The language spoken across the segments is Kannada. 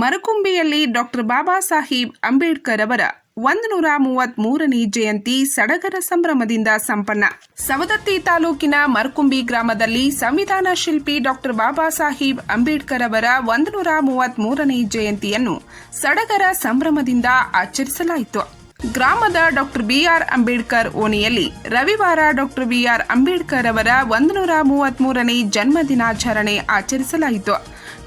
ಮರಕುಂಬಿಯಲ್ಲಿ ಡಾಕ್ಟರ್ ಬಾಬಾ ಸಾಹೇಬ್ ಅಂಬೇಡ್ಕರ್ ಅವರ ಒಂದು ನೂರ ಮೂವತ್ತ್ ಮೂರನೇ ಜಯಂತಿ ಸಡಗರ ಸಂಭ್ರಮದಿಂದ ಸಂಪನ್ನ. ಸವದತ್ತಿ ತಾಲೂಕಿನ ಮರಕುಂಬಿ ಗ್ರಾಮದಲ್ಲಿ ಸಂವಿಧಾನ ಶಿಲ್ಪಿ ಡಾಕ್ಟರ್ ಬಾಬಾ ಸಾಹೇಬ್ ಅಂಬೇಡ್ಕರ್ ಅವರ ಒಂದು ನೂರ ಮೂವತ್ತ್ ಮೂರನೇ ಜಯಂತಿಯನ್ನು ಸಡಗರ ಸಂಭ್ರಮದಿಂದ ಆಚರಿಸಲಾಯಿತು. ಗ್ರಾಮದ ಡಾಕ್ಟರ್ ಬಿಆರ್ ಅಂಬೇಡ್ಕರ್ ಓಣಿಯಲ್ಲಿ ರವಿವಾರ ಡಾಕ್ಟರ್ ಬಿಆರ್ ಅಂಬೇಡ್ಕರ್ ಅವರ ಒಂದು ನೂರ ಮೂವತ್ತ್ ಮೂರನೇ ಜನ್ಮ ದಿನಾಚರಣೆ ಆಚರಿಸಲಾಯಿತು.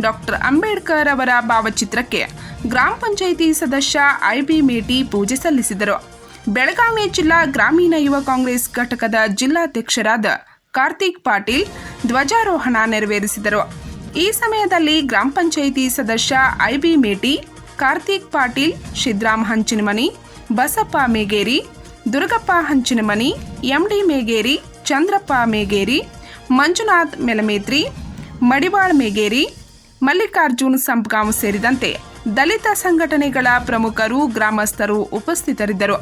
ಡಾಕ್ಟರ್ ಅಂಬೇಡ್ಕರ್ ಅವರ ಭಾವಚಿತ್ರಕ್ಕೆ ಗ್ರಾಮ ಪಂಚಾಯಿತಿ ಸದಸ್ಯ ಐಬಿ ಮೇಟಿ ಪೂಜೆ ಸಲ್ಲಿಸಿದರು. ಬೆಳಗಾವಿ ಜಿಲ್ಲಾ ಗ್ರಾಮೀಣ ಯುವ ಕಾಂಗ್ರೆಸ್ ಘಟಕದ ಜಿಲ್ಲಾಧ್ಯಕ್ಷರಾದ ಕಾರ್ತಿಕ್ ಪಾಟೀಲ್ ಧ್ವಜಾರೋಹಣ ನೆರವೇರಿಸಿದರು. ಈ ಸಮಯದಲ್ಲಿ ಗ್ರಾಮ ಪಂಚಾಯಿತಿ ಸದಸ್ಯ ಐಬಿ ಮೇಟಿ, ಕಾರ್ತಿಕ್ ಪಾಟೀಲ್ ಶಿದ್ರಾಮ್ ಹಂಚಿನಮನಿ, ಬಸಪ್ಪ ಮೇಗೇರಿ, ದುರ್ಗಪ್ಪ ಹಂಚಿನಮನಿ, ಎಂಡಿ ಮೇಗೇರಿ, ಚಂದ್ರಪ್ಪ ಮೇಗೇರಿ, ಮಂಜುನಾಥ್ ಮೆಲಮೇತ್ರಿ, ಮಡಿವಾಳ್ ಮೇಗೇರಿ ಮಲ್ಲಿಕಾರ್ಜುನ್ ಸಂಪ್ಗಾಂವ್ ಸೇರಿದಂತೆ ದಲಿತ ಸಂಘಟನೆಗಳ ಪ್ರಮುಖರು ಗ್ರಾಮಸ್ಥರು ಉಪಸ್ಥಿತರಿದ್ದರು.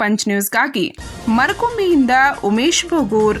ಪಂಚ್ ನ್ಯೂಸ್ಗಾಗಿ ಮರಕುಂಬಿಯಿಂದ ಉಮೇಶ್ ಬೋಗೂರ್